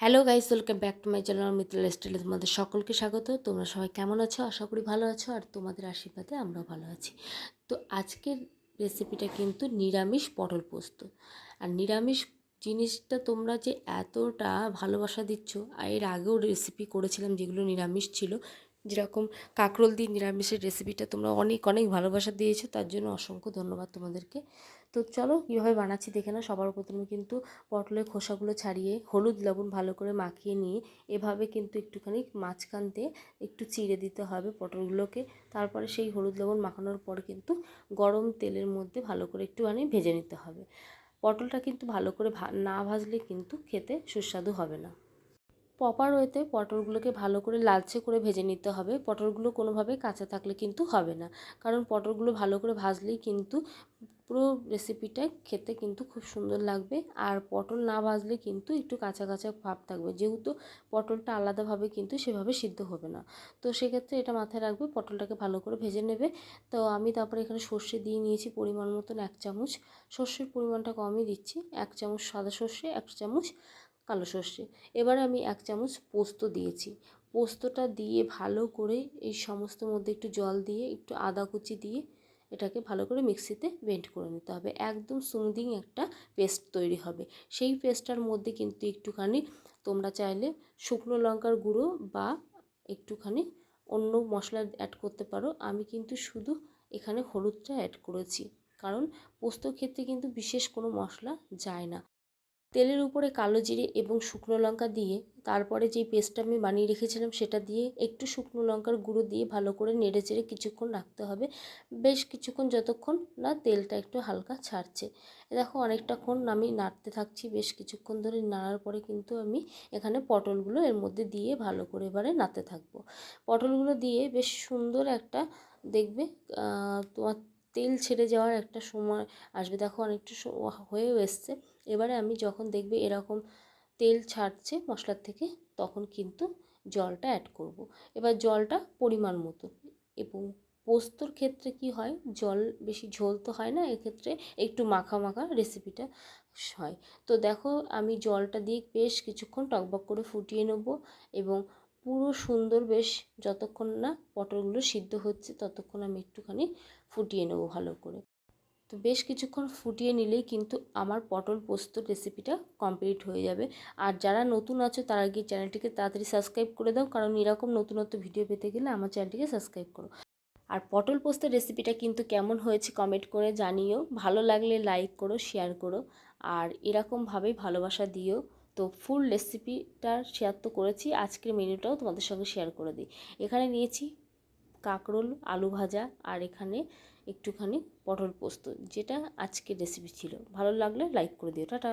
Hello guys welcome back to my channel Mitra স্টাইলে তোমাদের সকলকে স্বাগত। তোমরা সবাই কেমন আছো? আশা করি ভালো আছো আর তোমাদের আশীর্বাদে আমরাও ভালো আছি। তো আজকের রেসিপিটা কিন্তু নিরামিষ পটল পোস্ত। আর নিরামিষ জিনিসটা তোমরা যে এতটা ভালোবাসা দিচ্ছ, আর এর আগেও রেসিপি করেছিলাম যেগুলো নিরামিষ ছিল যেরকম কাঁকরোল দিয়ে নিরামিষের রেসিপিটা তোমরা অনেক অনেক ভালোবাসা দিয়েছ, তার জন্য অসংখ্য ধন্যবাদ তোমাদেরকে। তো চলো, কীভাবে বানাচ্ছি দেখে না সবার প্রথমে কিন্তু পটলের খোসাগুলো ছাড়িয়ে হলুদ, লবণ ভালো করে মাখিয়ে নিয়ে এভাবে কিন্তু একটুখানি মাঝখান দিয়ে একটু চিড়ে দিতে হবে পটলগুলোকে। তারপরে সেই হলুদ, লবণ মাখানোর পর কিন্তু গরম তেলের মধ্যে ভালো করে একটুখানি ভেজে নিতে হবে। পটলটা কিন্তু ভালো করে না ভাজলে কিন্তু খেতে সুস্বাদু হবে না। প্রপার ওয়েতে পটলগুলোকে ভালো করে লালচে করে ভেজে নিতে হবে। পটলগুলো কোনোভাবে কাঁচা থাকলে কিন্তু হবে না। কারণ পটলগুলো ভালো করে ভাজলেই কিন্তু পুরো রেসিপিটা খেতে কিন্তু খুব সুন্দর লাগবে। আর পটল না ভাজলে কিন্তু একটু কাঁচা কাঁচা ভাব থাকবে। যেহেতু পটলটা আলাদাভাবে কিন্তু সেভাবে সিদ্ধ হবে না। তো সেক্ষেত্রে এটা মাথায় রাখবে, পটলটাকে ভালো করে ভেজে নেবে। তো আমি তারপরে এখানে সর্ষে দিয়ে নিয়েছি পরিমাণ মতন এক চামচ। সর্ষের পরিমাণটা কমই দিচ্ছি। এক চামচ সাদা সর্ষে, এক চামচ কালো সর্ষে। এবারে আমি এক চামচ পোস্ত দিয়েছি। পোস্তটা দিয়ে ভালো করে এই সমস্ত মধ্যে একটু জল দিয়ে, একটু আদা কুচি দিয়ে এটাকে ভালো করে মিক্সিতে বেন্ড করে নিতে হবে। একদম সুমদিং একটা পেস্ট তৈরি হবে। সেই পেস্টটার মধ্যে কিন্তু একটুখানি তোমরা চাইলে শুকনো লঙ্কার গুঁড়ো বা একটুখানি অন্য মশলা অ্যাড করতে পারো। আমি কিন্তু শুধু এখানে হলুদটা অ্যাড করেছি। কারণ পোস্ত ক্ষেত্রে কিন্তু বিশেষ কোনো মশলা যায় না। তেলের উপরে কালো জিরে এবং শুকনো লঙ্কা দিয়ে তারপরে যেই পেস্টটা আমি বানিয়ে রেখেছিলাম সেটা দিয়ে একটু শুকনো লঙ্কার গুঁড়ো দিয়ে ভালো করে নেড়ে চেড়ে কিছুক্ষণ রাখতে হবে। বেশ কিছুক্ষণ যতক্ষণ না তেলটা একটু হালকা ছাড়ছে। দেখো অনেকটাক্ষণ আমি নাড়তে থাকছি, বেশ কিছুক্ষণ ধরে নাড়ার পরে কিন্তু আমি এখানে পটলগুলো এর মধ্যে দিয়ে ভালো করে এবারে নাড়তে থাকব। পটলগুলো দিয়ে বেশ সুন্দর একটা দেখবে তোমার তেল ছেড়ে যাওয়ার একটা সময় আসবে। দেখো অনেকটা হয়েও এসছে। এবারে আমি যখন দেখবে এরকম তেল ছাড়ছে মশলার থেকে, তখন কিন্তু জলটা অ্যাড করব। এবার জলটা পরিমাণ মতো। এবং পোস্তর ক্ষেত্রে কি হয়, জল বেশি ঝোল তো হয় না, এক্ষেত্রে একটু মাখা মাখা রেসিপিটা হয়। তো দেখো, আমি জলটা দিয়ে বেশ কিছুক্ষণ টকবক করে ফুটিয়ে নেব এবং পুরো সুন্দর বেশ যতক্ষণ না পটলগুলো সিদ্ধ হচ্ছে, ততক্ষণ আমি একটুখানি ফুটিয়ে নেব ভালো করে। তো বেশ কিছুক্ষণ ফুটিয়ে নিলেই কিন্তু আমার পটল পোস্ত রেসিপিটা কমপ্লিট হয়ে যাবে। আর যারা নতুন আছো, তারা গিয়ে চ্যানেলটিকে তাড়াতাড়ি সাবস্ক্রাইব করে দাও, কারণ এরকম নতুনত্ব ভিডিও পেতে গেলে আমার চ্যানেলটিকে সাবস্ক্রাইব করো। আর পটল পোস্তের রেসিপিটা কিন্তু কেমন হয়েছে কমেন্ট করে জানিও। ভালো লাগলে লাইক করো শেয়ার করো, আর এরকমভাবেই ভালোবাসা দিও। তো ফুল রেসিপিটা শেয়ার তো করেছি, আজকের মেনুটাও তোমাদের সঙ্গে শেয়ার করে দিই। এখানে নিয়েছি কাঁকরোল, আলু ভাজা আর এখানে একটুখানি পটল পোস্ত, যেটা আজকে রেসিপি ছিল। ভালো লাগলে লাইক করে দিও। টাটা!